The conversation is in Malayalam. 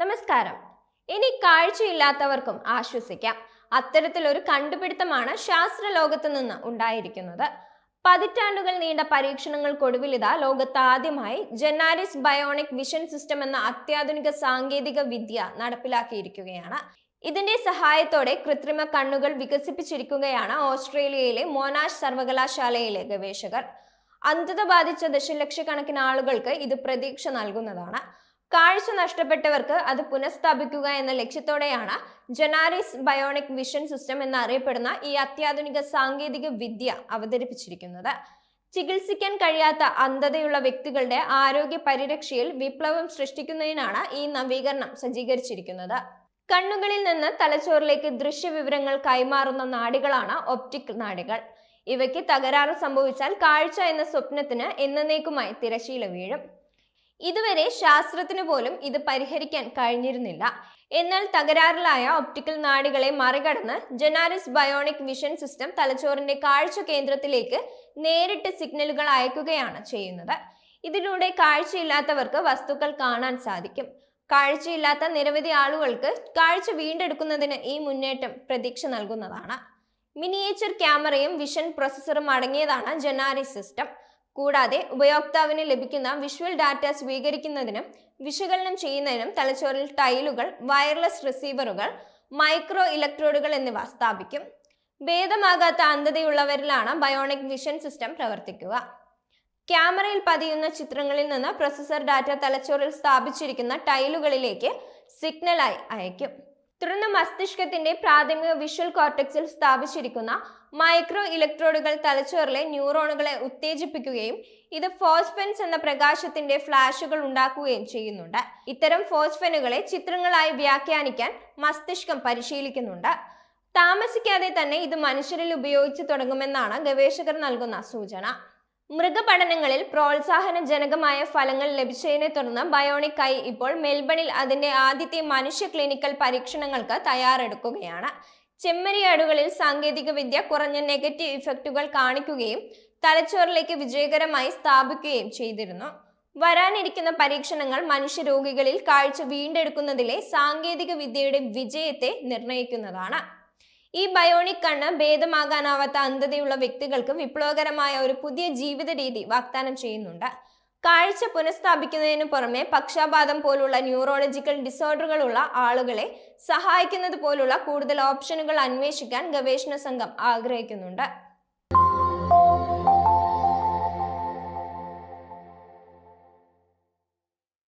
നമസ്കാരം. ഇനി കാഴ്ചയില്ലാത്തവർക്കും ആശ്വസിക്കാം. അത്തരത്തിലൊരു കണ്ടുപിടുത്തമാണ് ശാസ്ത്ര ലോകത്ത് നിന്ന് ഉണ്ടായിരിക്കുന്നത്. പതിറ്റാണ്ടുകൾ നീണ്ട പരീക്ഷണങ്ങൾക്കൊടുവിൽ ഇതാ ലോകത്ത് ആദ്യമായി ജെന്നാരിസ് ബയോണിക് വിഷൻ സിസ്റ്റം എന്ന അത്യാധുനിക സാങ്കേതിക വിദ്യ നടപ്പിലാക്കിയിരിക്കുകയാണ്. ഇതിന്റെ സഹായത്തോടെ കൃത്രിമ കണ്ണുകൾ വികസിപ്പിച്ചിരിക്കുകയാണ് ഓസ്ട്രേലിയയിലെ മോനാഷ് സർവകലാശാലയിലെ ഗവേഷകർ. അന്ധത ബാധിച്ച ദശലക്ഷക്കണക്കിന് ആളുകൾക്ക് ഇത് പ്രതീക്ഷ നൽകുന്നതാണ്. കാഴ്ച നഷ്ടപ്പെട്ടവർക്ക് അത് പുനഃസ്ഥാപിക്കുക എന്ന ലക്ഷ്യത്തോടെയാണ് ജനാരിസ് ബയോണിക് വിഷൻ സിസ്റ്റം എന്നറിയപ്പെടുന്ന ഈ അത്യാധുനിക സാങ്കേതിക വിദ്യ അവതരിപ്പിച്ചിരിക്കുന്നത്. ചികിത്സിക്കാൻ കഴിയാത്ത അന്ധതയുള്ള വ്യക്തികളുടെ ആരോഗ്യ പരിരക്ഷയിൽ വിപ്ലവം സൃഷ്ടിക്കുന്നതിനാണ് ഈ നവീകരണം സജ്ജീകരിച്ചിരിക്കുന്നത്. കണ്ണുകളിൽ നിന്ന് തലച്ചോറിലേക്ക് ദൃശ്യവിവരങ്ങൾ കൈമാറുന്ന നാടികളാണ് ഒപ്റ്റിക് നാടികൾ. ഇവയ്ക്ക് തകരാറ് സംഭവിച്ചാൽ കാഴ്ച എന്ന സ്വപ്നത്തിന് എന്നേക്കുമായി തിരശീല വീഴും. ഇതുവരെ ശാസ്ത്രത്തിന് പോലും ഇത് പരിഹരിക്കാൻ കഴിഞ്ഞിരുന്നില്ല. എന്നാൽ തകരാറിലായ ഒപ്റ്റിക്കൽ നാടികളെ മറികടന്ന് ജനാരിസ് ബയോണിക് വിഷൻ സിസ്റ്റം തലച്ചോറിന്റെ കാഴ്ച കേന്ദ്രത്തിലേക്ക് നേരിട്ട് സിഗ്നലുകൾ അയക്കുകയാണ് ചെയ്യുന്നത്. ഇതിലൂടെ കാഴ്ചയില്ലാത്തവർക്ക് വസ്തുക്കൾ കാണാൻ സാധിക്കും. കാഴ്ചയില്ലാത്ത നിരവധി ആളുകൾക്ക് കാഴ്ച വീണ്ടെടുക്കുന്നതിന് ഈ മുന്നേറ്റം പ്രതീക്ഷ നൽകുന്നതാണ്. മിനിയേച്ചർ ക്യാമറയും വിഷൻ പ്രോസസ്സറും അടങ്ങിയതാണ് ജനാരിസ് സിസ്റ്റം. കൂടാതെ ഉപയോക്താവിന് ലഭിക്കുന്ന വിഷ്വൽ ഡാറ്റ സ്വീകരിക്കുന്നതിനും വിശകലനം ചെയ്യുന്നതിനും തലച്ചോറിൽ ടൈലുകൾ വയർലെസ് റിസീവറുകൾ മൈക്രോ ഇലക്ട്രോഡുകൾ എന്നിവ സ്ഥാപിക്കും. ഭേദമാകാത്ത അന്ധതയുള്ളവരിലാണ് ബയോണിക് വിഷൻ സിസ്റ്റം പ്രവർത്തിക്കുക. ക്യാമറയിൽ പതിയുന്ന ചിത്രങ്ങളിൽ നിന്ന് പ്രൊസസർ ഡാറ്റ തലച്ചോറിൽ സ്ഥാപിച്ചിരിക്കുന്ന ടൈലുകളിലേക്ക് സിഗ്നലായി അയക്കും തുടർന്ന് മസ്തിഷ്കത്തിന്റെ പ്രാഥമിക വിഷ്വൽ കോർട്ടക്സിൽ സ്ഥാപിച്ചിരിക്കുന്ന മൈക്രോ ഇലക്ട്രോഡുകൾ തലച്ചോറിലെ ന്യൂറോണുകളെ ഉത്തേജിപ്പിക്കുകയും ഇത് ഫോസ്ഫെൻസ് എന്ന പ്രകാശത്തിന്റെ ഫ്ലാഷുകൾ ഉണ്ടാക്കുകയും ചെയ്യുന്നുണ്ട്. ഇത്തരം ഫോസ്ഫെനുകളെ ചിത്രങ്ങളായി വ്യാഖ്യാനിക്കാൻ മസ്തിഷ്കം പരിശീലിക്കുന്നുണ്ട്. താമസിക്കാതെ തന്നെ ഇത് മനുഷ്യരിൽ ഉപയോഗിച്ചു തുടങ്ങുമെന്നാണ് ഗവേഷകർ നൽകുന്ന സൂചന. മൃഗപഠനങ്ങളിൽ പ്രോത്സാഹനജനകമായ ഫലങ്ങൾ ലഭിച്ചതിനെ തുടർന്ന് ബയോണിക് ഐ ഇപ്പോൾ മെൽബണിൽ അതിന്റെ ആദ്യത്തെ മനുഷ്യ ക്ലിനിക്കൽ പരീക്ഷണങ്ങൾക്ക് തയ്യാറെടുക്കുകയാണ്. ചെമ്മരിയാടുകളിൽ സാങ്കേതിക വിദ്യ കുറഞ്ഞ നെഗറ്റീവ് ഇഫക്റ്റുകൾ കാണിക്കുകയും തലച്ചോറിലേക്ക് വിജയകരമായി സ്ഥാപിക്കുകയും ചെയ്തിരുന്നു. വരാനിരിക്കുന്ന പരീക്ഷണങ്ങൾ മനുഷ്യരോഗികളിൽ കാഴ്ച വീണ്ടെടുക്കുന്നതിലെ സാങ്കേതിക വിദ്യയുടെ വിജയത്തെ നിർണയിക്കുന്നതാണ് ഈ ബയോണിക് കണ്ണ് ഭേദമാകാനാവാത്ത അന്ധതയുള്ള വ്യക്തികൾക്ക് വിപ്ലവകരമായ ഒരു പുതിയ ജീവിത രീതി വാഗ്ദാനം ചെയ്യുന്നുണ്ട്. കാഴ്ച പുനഃസ്ഥാപിക്കുന്നതിന് പുറമെ പക്ഷാപാതം പോലുള്ള ന്യൂറോളജിക്കൽ ഡിസോർഡറുകളുള്ള ആളുകളെ സഹായിക്കുന്നത് പോലുള്ള കൂടുതൽ ഓപ്ഷനുകൾ അന്വേഷിക്കാൻ ഗവേഷണ സംഘം ആഗ്രഹിക്കുന്നുണ്ട്.